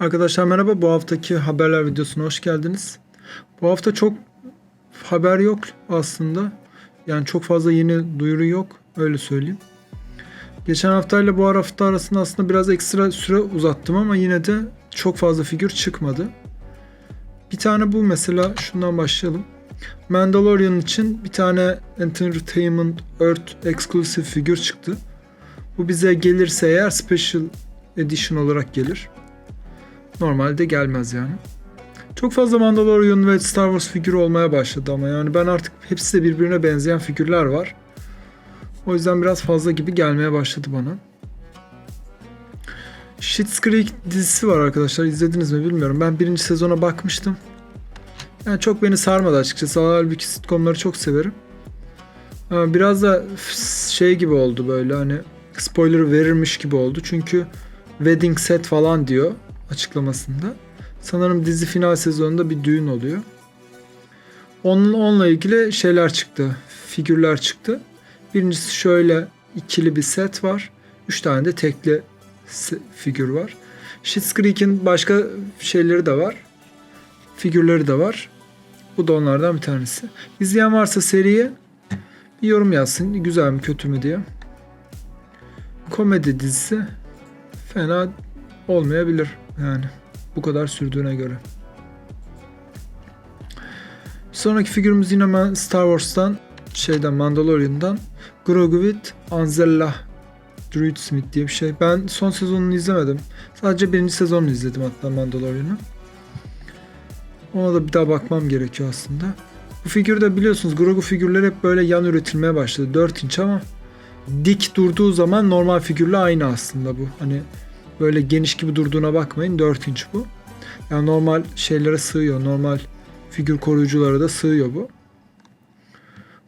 Arkadaşlar merhaba. Bu haftaki haberler videosuna hoş geldiniz. Bu hafta çok haber yok aslında. Yani çok fazla yeni duyuru yok. Öyle söyleyeyim. Geçen haftayla bu hafta arasında aslında biraz ekstra süre uzattım ama yine de çok fazla figür çıkmadı. Bir tane bu mesela şundan başlayalım. Mandalorian için bir tane Entertainment Earth Exclusive figür çıktı. Bu bize gelirse eğer Special Edition olarak gelir. Normalde gelmez yani. Çok fazla Mandalorian ve Star Wars figürü olmaya başladı ama yani ben artık hepsi de birbirine benzeyen figürler var. O yüzden biraz fazla gibi gelmeye başladı bana. Schitt's Creek dizisi var arkadaşlar. İzlediniz mi bilmiyorum. Ben birinci sezona bakmıştım. Yani çok beni sarmadı açıkçası. Halbuki sitcomları çok severim. Ama biraz da şey gibi oldu böyle hani spoiler verirmiş gibi oldu. Çünkü wedding set falan diyor açıklamasında. Sanırım dizi final sezonunda bir düğün oluyor. Onun, onunla ilgili şeyler çıktı. Figürler çıktı. Birincisi şöyle ikili bir set var. Üç tane de tekli figür var. Schitt's Creek'in başka şeyleri de var. Figürleri de var. Bu da onlardan bir tanesi. İzleyen varsa seriye bir yorum yazsın. Güzel mi kötü mü diye. Komedi dizisi fena olmayabilir yani bu kadar sürdüğüne göre. Sonraki figürümüz yine Star Wars'tan şeyden Mandalorian'dan Grogu with Anzellah Druid Smith diye bir şey. Ben son sezonunu izlemedim. Sadece birinci sezonunu izledim hatta Mandalorian'ı. Ona da bir daha bakmam gerekiyor aslında. Bu figürde biliyorsunuz Grogu figürleri hep böyle yan üretilmeye başladı. 4 inç ama dik durduğu zaman normal figürle aynı aslında bu. Hani böyle geniş gibi durduğuna bakmayın 4 inç bu. Yani normal şeylere sığıyor. Normal figür koruyuculara da sığıyor bu.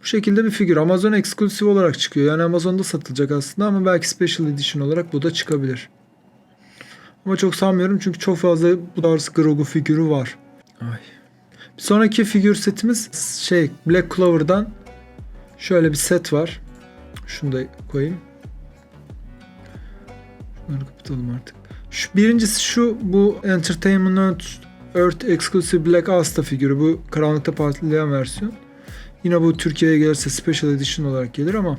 Bu şekilde bir figür. Amazon eksklusif olarak çıkıyor. Yani Amazon'da satılacak aslında ama belki Special Edition olarak bu da çıkabilir. Ama çok sanmıyorum çünkü çok fazla bu tarz Grogu figürü var. Ay. Bir sonraki figür setimiz şey Black Clover'dan şöyle bir set var. Şunu da koyayım. Şunları kapatalım artık. Şu, birincisi şu bu Entertainment Earth Exclusive Black Asta figürü. Bu karanlıkta patlayan versiyon. Yine bu Türkiye'ye gelirse Special Edition olarak gelir ama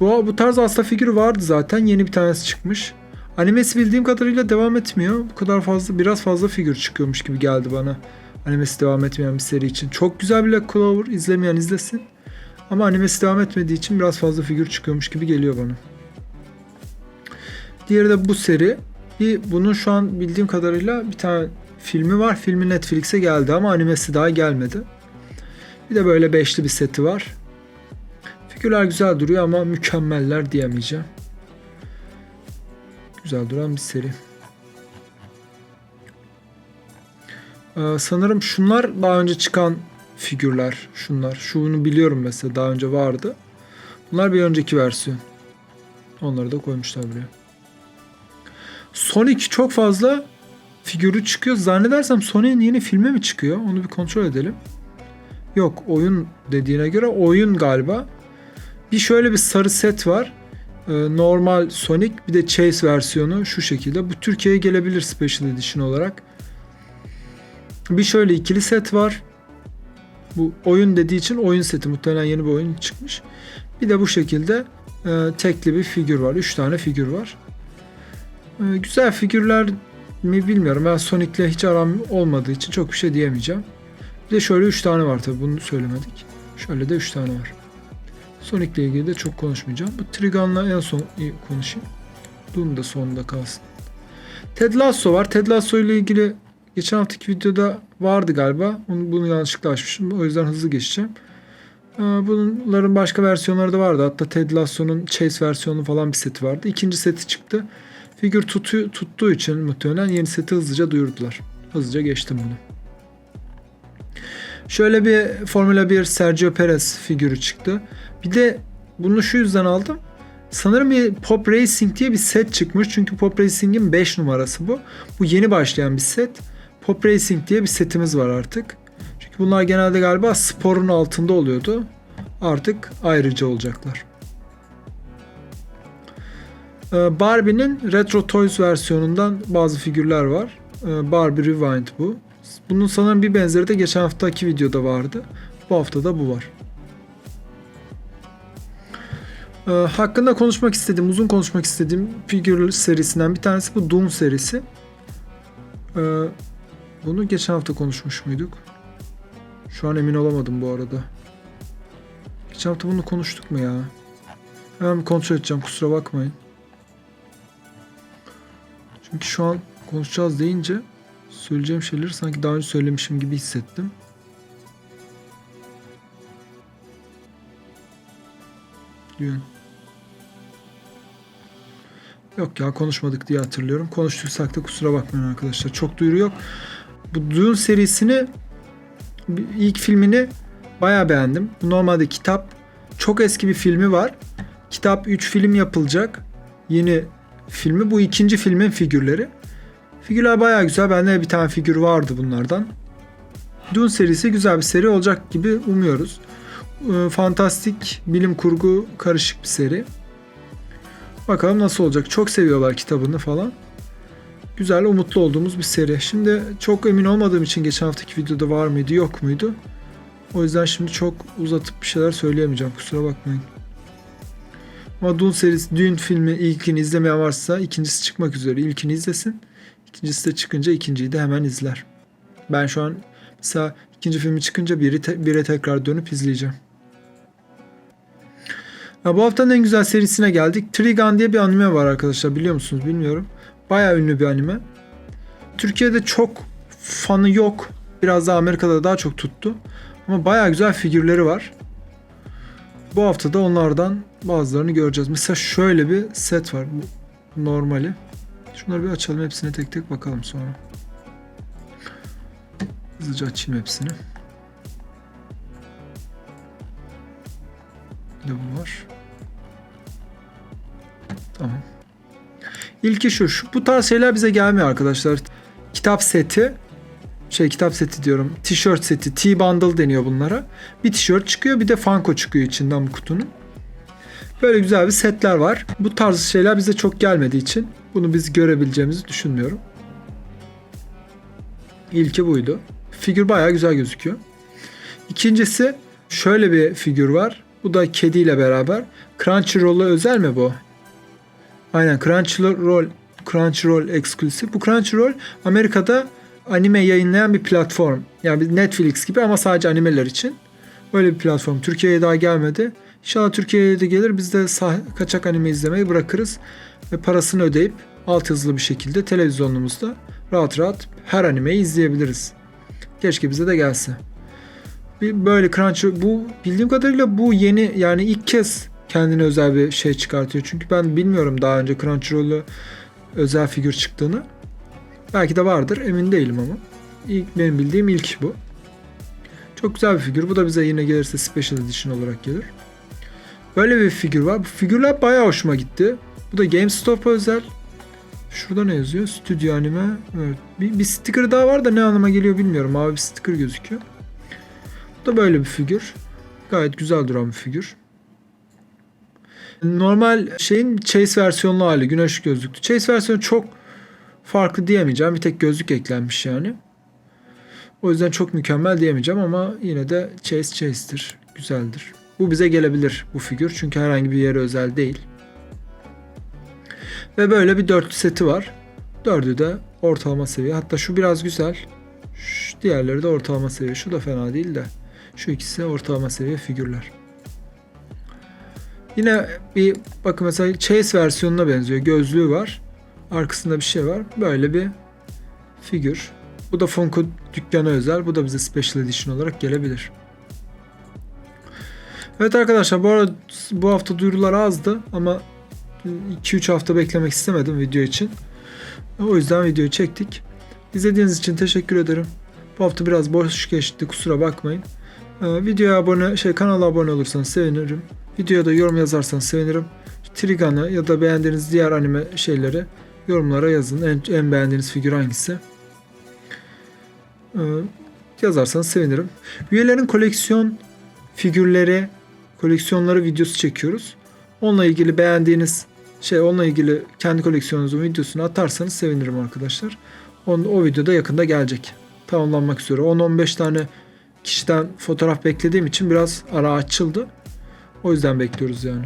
bu, bu tarz Asta figürü vardı zaten. Yeni bir tanesi çıkmış. Animesi bildiğim kadarıyla devam etmiyor. Bu kadar fazla biraz fazla figür çıkıyormuş gibi geldi bana. Animesi devam etmeyen bir seri için. Çok güzel Black Clover. izlemeyen izlesin. Ama animesi devam etmediği için biraz fazla figür çıkıyormuş gibi geliyor bana. Diğeri de bu seri. Bir bunun şu an bildiğim kadarıyla bir tane filmi var. Filmi Netflix'e geldi ama animesi daha gelmedi. Bir de böyle beşli bir seti var. Figürler güzel duruyor ama mükemmeller diyemeyeceğim. Güzel duran bir seri. Ee, sanırım şunlar daha önce çıkan figürler. Şunlar. Şunu biliyorum mesela daha önce vardı. Bunlar bir önceki versiyon. Onları da koymuşlar buraya. Sonic çok fazla figürü çıkıyor. Zannedersem Sonic'in yeni filmi mi çıkıyor? Onu bir kontrol edelim. Yok oyun dediğine göre oyun galiba. Bir şöyle bir sarı set var. Ee, normal Sonic bir de Chase versiyonu şu şekilde. Bu Türkiye'ye gelebilir Special Edition olarak. Bir şöyle ikili set var. Bu oyun dediği için oyun seti. Muhtemelen yeni bir oyun çıkmış. Bir de bu şekilde e, tekli bir figür var. 3 tane figür var. E, güzel figürler mi bilmiyorum. Ben Sonic'le hiç aram olmadığı için çok bir şey diyemeyeceğim. Bir de şöyle 3 tane var tabii bunu söylemedik. Şöyle de 3 tane var. Sonic'le ilgili de çok konuşmayacağım. Bu Trigun'la en son konuşayım. Doom da sonunda kalsın. Ted Lasso var. Ted Lasso ile ilgili geçen haftaki videoda vardı galiba. Onu, bunu yanlışlıkla açmışım. O yüzden hızlı geçeceğim. Ee, Bunların başka versiyonları da vardı. Hatta Ted Lasso'nun Chase versiyonu falan bir seti vardı. İkinci seti çıktı. Figür tutu, tuttuğu için muhtemelen yeni seti hızlıca duyurdular. Hızlıca geçtim bunu. Şöyle bir Formula 1 Sergio Perez figürü çıktı. Bir de bunu şu yüzden aldım. Sanırım bir Pop Racing diye bir set çıkmış. Çünkü Pop Racing'in 5 numarası bu. Bu yeni başlayan bir set. Pop Racing diye bir setimiz var artık. Çünkü bunlar genelde galiba sporun altında oluyordu. Artık ayrıca olacaklar. Ee, Barbie'nin Retro Toys versiyonundan bazı figürler var. Ee, Barbie Rewind bu. Bunun sanırım bir benzeri de geçen haftaki videoda vardı. Bu hafta da bu var. Ee, hakkında konuşmak istediğim, uzun konuşmak istediğim figür serisinden bir tanesi bu Doom serisi. Bunu geçen hafta konuşmuş muyduk? Şu an emin olamadım bu arada. Geçen hafta bunu konuştuk mu ya? Hemen kontrol edeceğim kusura bakmayın. Çünkü şu an konuşacağız deyince söyleyeceğim şeyleri sanki daha önce söylemişim gibi hissettim. Dün. Yok ya konuşmadık diye hatırlıyorum. Konuştuysak da kusura bakmayın arkadaşlar. Çok duyuru yok. Bu Dune serisini ilk filmini bayağı beğendim. Bu normalde kitap çok eski bir filmi var. Kitap 3 film yapılacak. Yeni filmi. Bu ikinci filmin figürleri. Figürler bayağı güzel. Bende bir tane figür vardı bunlardan. Dune serisi güzel bir seri olacak gibi umuyoruz. Ee, Fantastik, bilim kurgu karışık bir seri. Bakalım nasıl olacak. Çok seviyorlar kitabını falan. Güzel, umutlu olduğumuz bir seri. Şimdi çok emin olmadığım için geçen haftaki videoda var mıydı, yok muydu? O yüzden şimdi çok uzatıp bir şeyler söyleyemeyeceğim. Kusura bakmayın. Ama Dune serisi, Dune filmi ilkini izlemeyen varsa ikincisi çıkmak üzere. İlkini izlesin. İkincisi de çıkınca ikinciyi de hemen izler. Ben şu an mesela ikinci filmi çıkınca biri te- bire tekrar dönüp izleyeceğim. Ya bu haftanın en güzel serisine geldik. Trigun diye bir anime var arkadaşlar biliyor musunuz bilmiyorum. Bayağı ünlü bir anime. Türkiye'de çok fanı yok. Biraz da Amerika'da daha çok tuttu. Ama bayağı güzel figürleri var. Bu hafta da onlardan bazılarını göreceğiz. Mesela şöyle bir set var. Bu normali. Şunları bir açalım. Hepsine tek tek bakalım sonra. Hızlıca açayım hepsini. Bir de bu var. Tamam. İlki şu, şu. Bu tarz şeyler bize gelmiyor arkadaşlar. Kitap seti. Şey kitap seti diyorum. Tişört seti. T-bundle deniyor bunlara. Bir tişört çıkıyor bir de Funko çıkıyor içinden bu kutunun. Böyle güzel bir setler var. Bu tarz şeyler bize çok gelmediği için bunu biz görebileceğimizi düşünmüyorum. İlki buydu. Figür bayağı güzel gözüküyor. İkincisi şöyle bir figür var. Bu da kediyle beraber. Crunchyroll'a özel mi bu? Aynen Crunchyroll Crunchyroll eksklusif. Bu Crunchyroll Amerika'da anime yayınlayan bir platform. Yani Netflix gibi ama sadece animeler için. Böyle bir platform. Türkiye'ye daha gelmedi. İnşallah Türkiye'ye de gelir. Biz de sah- kaçak anime izlemeyi bırakırız. Ve parasını ödeyip alt hızlı bir şekilde televizyonumuzda rahat rahat her animeyi izleyebiliriz. Keşke bize de gelse. Bir böyle Crunchyroll bu bildiğim kadarıyla bu yeni yani ilk kez kendine özel bir şey çıkartıyor. Çünkü ben bilmiyorum daha önce Crunchyroll'u özel figür çıktığını. Belki de vardır emin değilim ama. İlk benim bildiğim ilk bu. Çok güzel bir figür. Bu da bize yine gelirse Special Edition olarak gelir. Böyle bir figür var. Bu figürler bayağı hoşuma gitti. Bu da GameStop'a özel. Şurada ne yazıyor? Stüdyo anime. Evet. Bir, bir sticker daha var da ne anlama geliyor bilmiyorum. Mavi bir sticker gözüküyor. Bu da böyle bir figür. Gayet güzel duran bir figür. Normal şeyin Chase versiyonlu hali. Güneş gözlüklü. Chase versiyonu çok farklı diyemeyeceğim. Bir tek gözlük eklenmiş yani. O yüzden çok mükemmel diyemeyeceğim ama yine de Chase Chase'tir. Güzeldir. Bu bize gelebilir bu figür. Çünkü herhangi bir yere özel değil. Ve böyle bir dörtlü seti var. Dördü de ortalama seviye. Hatta şu biraz güzel. Şu diğerleri de ortalama seviye. Şu da fena değil de. Şu ikisi ortalama seviye figürler. Yine bir bakın mesela Chase versiyonuna benziyor. Gözlüğü var. Arkasında bir şey var. Böyle bir figür. Bu da Funko dükkana özel. Bu da bize Special Edition olarak gelebilir. Evet arkadaşlar bu arada bu hafta duyurular azdı ama 2-3 hafta beklemek istemedim video için. O yüzden videoyu çektik. İzlediğiniz için teşekkür ederim. Bu hafta biraz boş geçti kusura bakmayın. Ee, videoya abone şey kanala abone olursanız sevinirim. Videoya da yorum yazarsanız sevinirim. Trigun'ı ya da beğendiğiniz diğer anime şeyleri yorumlara yazın. En, en beğendiğiniz figür hangisi? Ee, yazarsanız sevinirim. Üyelerin koleksiyon figürleri, koleksiyonları videosu çekiyoruz. Onunla ilgili beğendiğiniz şey onunla ilgili kendi koleksiyonunuzun videosunu atarsanız sevinirim arkadaşlar. Onun, o videoda yakında gelecek. Tamamlanmak üzere. 10-15 tane kişiden fotoğraf beklediğim için biraz ara açıldı. O yüzden bekliyoruz yani.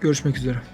Görüşmek üzere.